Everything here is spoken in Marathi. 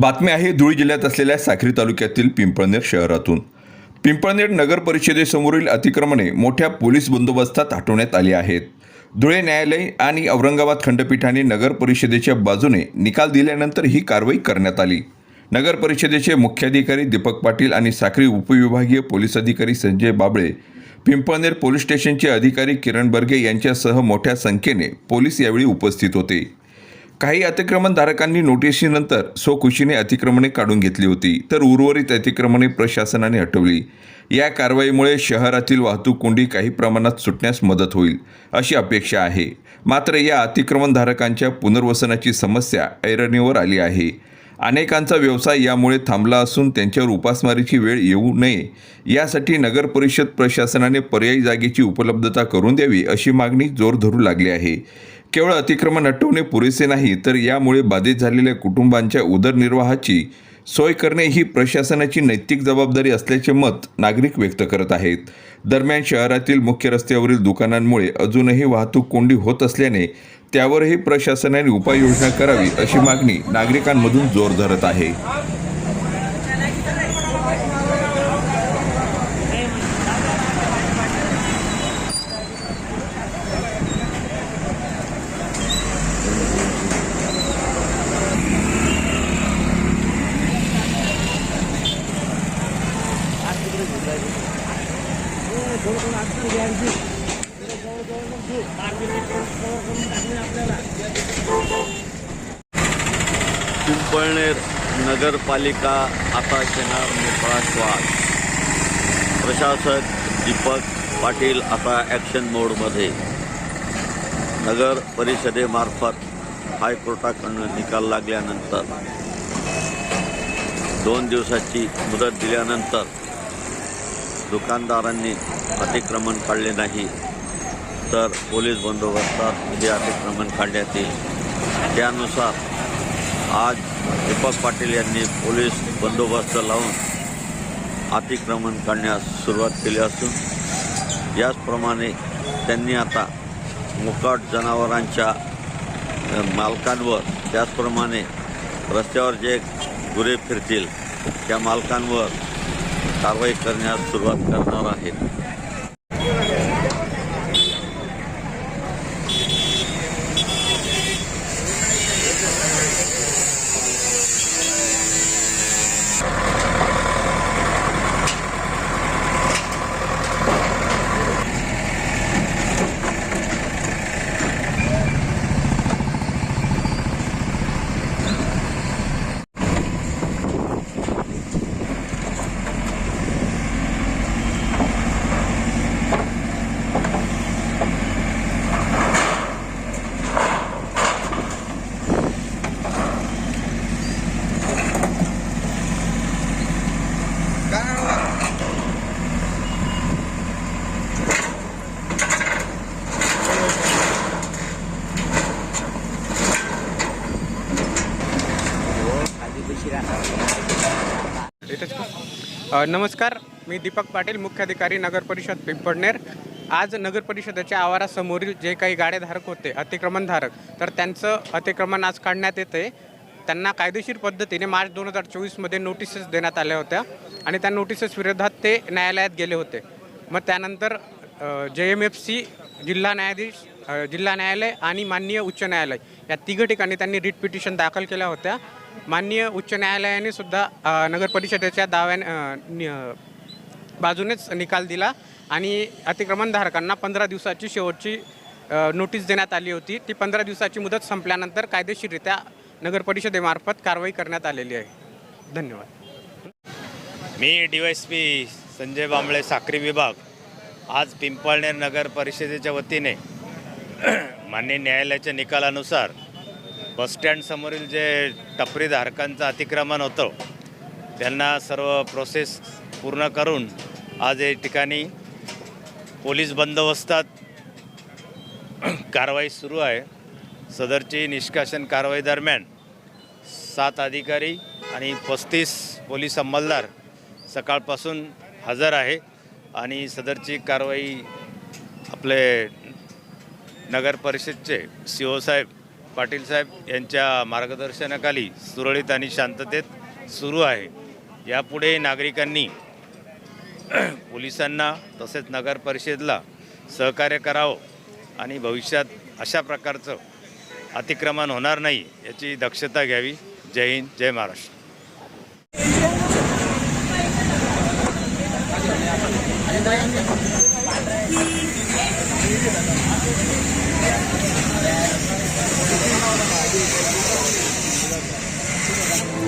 बातमी आहे धुळे जिल्ह्यात असलेल्या साक्री तालुक्यातील पिंपळनेर शहरातून. पिंपळनेर नगर परिषदेसमोरील अतिक्रमणे मोठ्या पोलीस बंदोबस्तात हटवण्यात आली आहेत. धुळे न्यायालय आणि औरंगाबाद खंडपीठाने नगर परिषदेच्या बाजूने निकाल दिल्यानंतर ही कारवाई करण्यात आली. नगर परिषदेचे मुख्याधिकारी दीपक पाटील आणि साक्री उपविभागीय पोलीस अधिकारी संजय बाबळे पिंपळनेर पोलीस स्टेशनचे अधिकारी किरण बर्गे यांच्यासह मोठ्या संख्येने पोलीस यावेळी उपस्थित होते. काही अतिक्रमणधारकांनी नोटिशीनंतर स्वखुशीने अतिक्रमणे काढून घेतली होती तर उर्वरित अतिक्रमणे प्रशासनाने हटवली. या कारवाईमुळे शहरातील वाहतूक कोंडी काही प्रमाणात सुटण्यास मदत होईल अशी अपेक्षा आहे. मात्र या अतिक्रमणधारकांच्या पुनर्वसनाची समस्या ऐरणीवर आली आहे. अनेकांचा व्यवसाय यामुळे थांबला असून त्यांच्यावर उपासमारीची वेळ येऊ नये यासाठी नगर परिषद प्रशासनाने पर्यायी जागेची उपलब्धता करून द्यावी अशी मागणी जोर धरू लागली आहे. केवळ अतिक्रमण हटवणे पुरेसे नाही तर यामुळे बाधित झालेल्या कुटुंबांच्या उदरनिर्वाहाची सोय करणे ही प्रशासनाची नैतिक जबाबदारी असल्याचे मत नागरिक व्यक्त करत आहेत. दरम्यान शहरातील मुख्य रस्त्यावरील दुकानांमुळे अजूनही वाहतूक कोंडी होत असल्याने त्यावरही प्रशासनाने उपाययोजना करावी अशी मागणी नागरिकांमधून जोर धरत आहे. पिंपळनेर नगरपालिका आता शेणार मोकळा श्वास प्रशासक दीपक पाटील आता ॲक्शन मोडमध्ये नगर परिषदेमार्फत हायकोर्टाकडून निकाल लागल्यानंतर दोन दिवसाची मुदत दिल्यानंतर दुकानदारांनी अतिक्रमण काढले नाही तर पोलीस बंदोबस्तात हे अतिक्रमण काढण्यात येईल. त्यानुसार आज दीपक पाटील यांनी पोलीस बंदोबस्त लावून अतिक्रमण काढण्यास सुरुवात केली असून याचप्रमाणे त्यांनी आता मुकाट जनावरांच्या मालकांवर त्याचप्रमाणे रस्त्यावर जे गुरे फिरतील त्या मालकांवर कारवाई करण्यास सुरुवात करणार आहेत. नमस्कार मी दीपक पाटील मुख्याधिकारी नगर परिषद आज नगर परिषदेच्या आवारासमोरील जे काही गाडेधारक होते अतिक्रमणधारक तर त्यांचं अतिक्रमण आज काढण्यात येते त्यांना कायदेशीर पद्धतीने मार्च दोन हजार चोवीसमध्ये नोटिसेस देण्यात आल्या होत्या आणि त्या नोटिसेस विरोधात ते न्यायालयात गेले होते. मग त्यानंतर जे एम एफ सी जिल्हा न्यायाधीश जिल्हा न्यायालय आणि माननीय उच्च न्यायालय या तिघ ठिकाणी त्यांनी रिट पिटिशन दाखल केल्या होत्या. माननीय उच्च न्यायालयाने सुद्धा नगरपरिषदेच्या नगर परिषदेच्या नि- बाजूनेच निकाल दिला आणि अतिक्रमणधारकांना पंधरा दिवसाची शेवटची नोटीस देण्यात आली होती. ती पंधरा दिवसाची मुदत संपल्यानंतर कायदेशीररित्या नगर परिषदेमार्फत कारवाई करण्यात आलेली आहे. धन्यवाद. मी D Y S P Sanjay Bambale Sakri विभाग. आज पिंपळनेर नगर परिषदेच्या वतीने मान्य न्यायालयाच्या निकालानुसार बसस्टँडसमोरील जे टपरीधारकांचं अतिक्रमण होतं त्यांना सर्व प्रोसेस पूर्ण करून आज या ठिकाणी पोलीस बंदोबस्तात कारवाई सुरू आहे. सदरची निष्कासन कारवाई दरम्यान सात अधिकारी आणि पस्तीस पोलीस अंमलदार सकाळपासून हजर आहे आणि सदरची कारवाई आपले नगर परिषदचे सी ओ साहेब पाटील साहेब यांच्या मार्गदर्शनाखाली सुरळीत आणि शांततेत सुरू आहे. यापुढे नागरिकांनी पोलिसांना तसेच नगर परिषदेला सहकार्य करावं आणि भविष्यात अशा प्रकारचं अतिक्रमण होणार नाही याची दक्षता घ्यावी. जय हिंद जय महाराष्ट्र.